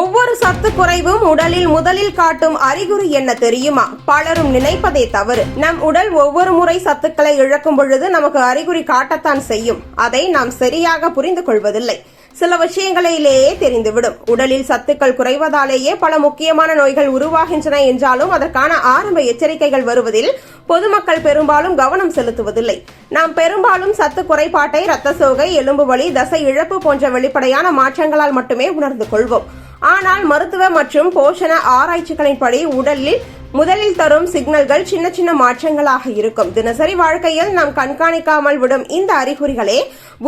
ஒவ்வொரு சத்து குறைவும் உடலில் முதலில் காட்டும் அறிகுறி என்ன தெரியுமா? பலரும் நினைப்பதே தவறு. நம் உடல் ஒவ்வொரு முறை சத்துக்களை இழக்கும் பொழுது நமக்கு அறிகுறி காட்டத்தான் செய்யும். அதை நாம் சரியாக புரிந்து கொள்வதில்லை. சில விஷயங்களிலேயே தெரிந்துவிடும். உடலில் சத்துக்கள் குறைவதாலேயே பல முக்கியமான நோய்கள் உருவாகின்றன என்றாலும் அதற்கான ஆரம்ப எச்சரிக்கைகள் வருவதில் பொதுமக்கள் பெரும்பாலும் கவனம் செலுத்துவதில்லை. நாம் பெரும்பாலும் சத்து குறைபாட்டை இரத்த சோகை எலும்பு வலி தசை இழப்பு போன்ற வெளிப்படையான மாற்றங்களால் மட்டுமே உணர்ந்து கொள்வோம். ஆனால் மருத்துவ மற்றும் போஷண ஆராய்ச்சிகளின்படி உடலில் முதலில் தரும் சிக்னல்கள் சின்ன சின்ன மாற்றங்களாக இருக்கும். தினசரி வாழ்க்கையில் நாம் கண்காணிக்காமல் விடும் இந்த அறிகுறிகளே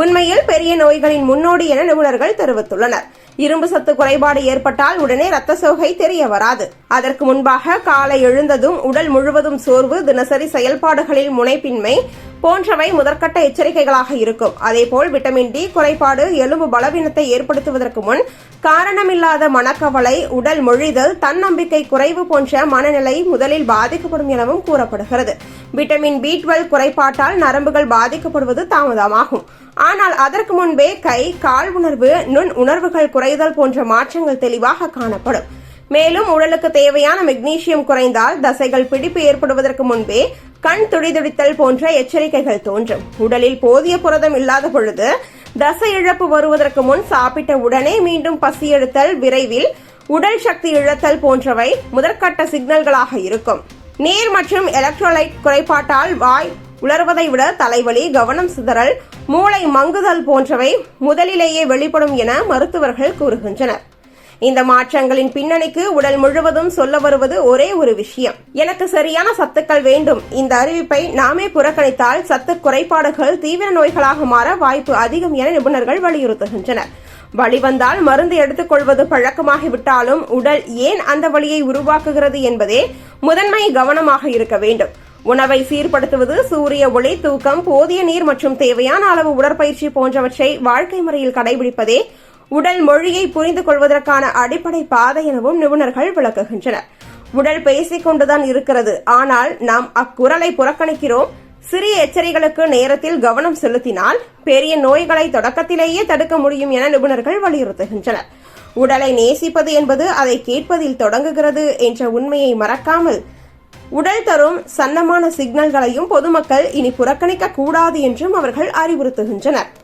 உண்மையில் பெரிய நோய்களின் முன்னோடி என நிபுணர்கள் தெரிவித்துள்ளனர். இரும்பு சத்து குறைபாடு ஏற்பட்டால் உடனே ரத்த சோகை தெரிய வராது. அதற்கு முன்பாக காலை எழுந்ததும் உடல் முழுவதும் சோர்வு தினசரி செயல்பாடுகளில் முனைப்பின்மை போன்றவை முதற்கட்ட எச்சரிக்கைகளாக இருக்கும். அதேபோல் விட்டமின் டி குறைபாடு எலும்பு பலவீனத்தை ஏற்படுத்துவதற்கு முன் காரணமில்லாத மனக்கவலை உடல் மொழிதல் தன்னம்பிக்கை குறைவு போன்ற மனநிலை முதலில் பாதிக்கப்படும் எனவும் கூறப்படுகிறது. விட்டமின் பி டுவெல் குறைபாட்டால் நரம்புகள் பாதிக்கப்படுவது தாமதமாகும். ஆனால் அதற்கு முன்பே கை கால் உணர்வு நுண் உணர்வுகள் குறைதல் போன்ற மாற்றங்கள் தெளிவாக காணப்படும். மேலும் உடலுக்கு தேவையான மெக்னீசியம் குறைந்தால் தசைகள் பிடிப்பு ஏற்படுவதற்கு முன்பே கண் துடிதுடித்தல் போன்ற எச்சரிக்கைகள் தோன்றும். உடலில் போதிய புரதம் இல்லாத பொழுது தசை இழப்பு வருவதற்கு முன் சாப்பிட்ட உடனே மீண்டும் பசி எடுத்தல் விரைவில் உடல் சக்தி இழத்தல் போன்றவை முதற்கட்ட சிக்னல்களாக இருக்கும். நீர் மற்றும் எலக்ட்ரோலைட் குறைபாட்டால் வாய் உலர்வதை விட தலைவலி கவனம் சிதறல் மூளை மங்குதல் போன்றவை முதலிலேயே வெளிப்படும் என மருத்துவர்கள் கூறுகின்றனர். இந்த மாற்றங்களின் பின்னணிக்கு உடல் முழுவதும் சொல்ல வருவது ஒரே ஒரு விஷயம். எனக்கு சரியான சத்துக்கள் வேண்டும். இந்த அறிவிப்பை நாமே புறக்கணித்தால் சத்து குறைபாடுகள் தீவிர நோய்களாக மாற வாய்ப்பு அதிகம் என நிபுணர்கள் வலியுறுத்துகின்றனர். வழி வந்தால் மருந்து எடுத்துக்கொள்வது பழக்கமாகிவிட்டாலும் உடல் ஏன் அந்த வழியை உருவாக்குகிறது என்பதே முதன்மை கவனமாக இருக்க வேண்டும். உணவை சீர்படுத்துவது சூரிய ஒளி தூக்கம் போதிய நீர் மற்றும் தேவையான அளவு உடற்பயிற்சி போன்றவற்றை வாழ்க்கை முறையில் கடைபிடிப்பதே உடல் மொழியை புரிந்து கொள்வதற்கான அடிப்படை பாதை எனவும் நிபுணர்கள் விளக்குகின்றனர். உடல் பேசிக்கொண்டுதான் இருக்கிறது. ஆனால் நாம் அக்குரலை புறக்கணிக்கிறோம். சிறிய எச்சரிகளுக்கு நேரத்தில் கவனம் செலுத்தினால் பெரிய நோய்களை தொடக்கத்திலேயே தடுக்க முடியும் என நிபுணர்கள் வலியுறுத்துகின்றனர். உடலை நேசிப்பது என்பது அதை கேட்பதில் தொடங்குகிறது என்ற உண்மையை மறக்காமல் உடல் தரும் சன்னமான சிக்னல்களையும் பொதுமக்கள் இனி புறக்கணிக்க கூடாது என்றும் அவர்கள் அறிவுறுத்துகின்றனர்.